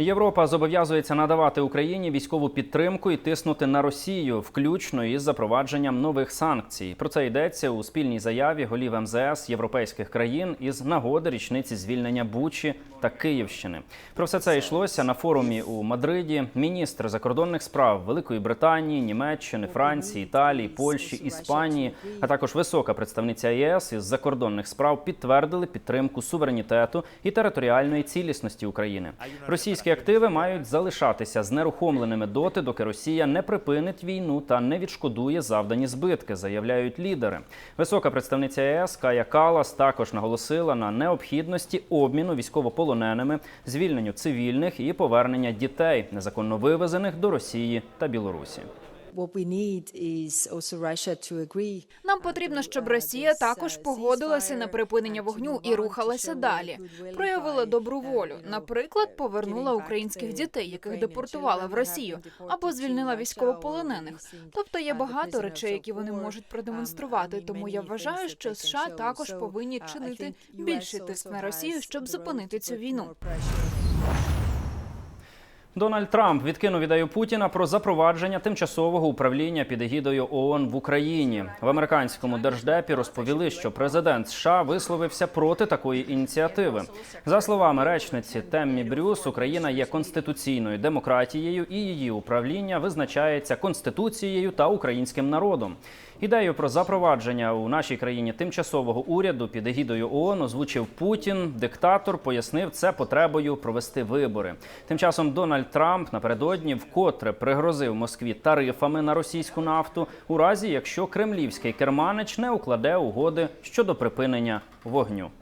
Європа зобов'язується надавати Україні військову підтримку і тиснути на Росію, включно із запровадженням нових санкцій. Про це йдеться у спільній заяві голів МЗС європейських країн із нагоди річниці звільнення Бучі та Київщини. Про все це йшлося на форумі у Мадриді. Міністр закордонних справ Великої Британії, Німеччини, Франції, Італії, Польщі, Іспанії, а також висока представниця ЄС із закордонних справ підтвердили підтримку суверенітету і територіальної цілісності України. Російські активи мають залишатися знерухомленими доти, доки Росія не припинить війну та не відшкодує завдані збитки, заявляють лідери. Висока представниця ЄС Кая Калас також наголосила на необхідності обміну військовополоненими, звільненню цивільних і повернення дітей, незаконно вивезених до Росії та Білорусі. Нам потрібно, щоб Росія також погодилася на припинення вогню і рухалася далі. Проявила добру волю. Наприклад, повернула українських дітей, яких депортувала в Росію, або звільнила військовополонених. Тобто є багато речей, які вони можуть продемонструвати. Тому я вважаю, що США також повинні чинити більший тиск на Росію, щоб зупинити цю війну. Дональд Трамп відкинув ідею Путіна про запровадження тимчасового управління під егідою ООН в Україні. В американському держдепі розповіли, що президент США висловився проти такої ініціативи. За словами речниці Теммі Брюс, Україна є конституційною демократією, і її управління визначається конституцією та українським народом. Ідею про запровадження у нашій країні тимчасового уряду під егідою ООН озвучив Путін. Диктатор пояснив це потребою провести вибори. Тим часом Дональд Трамп напередодні вкотре пригрозив Москві тарифами на російську нафту, у разі якщо кремлівський керманич не укладе угоди щодо припинення вогню.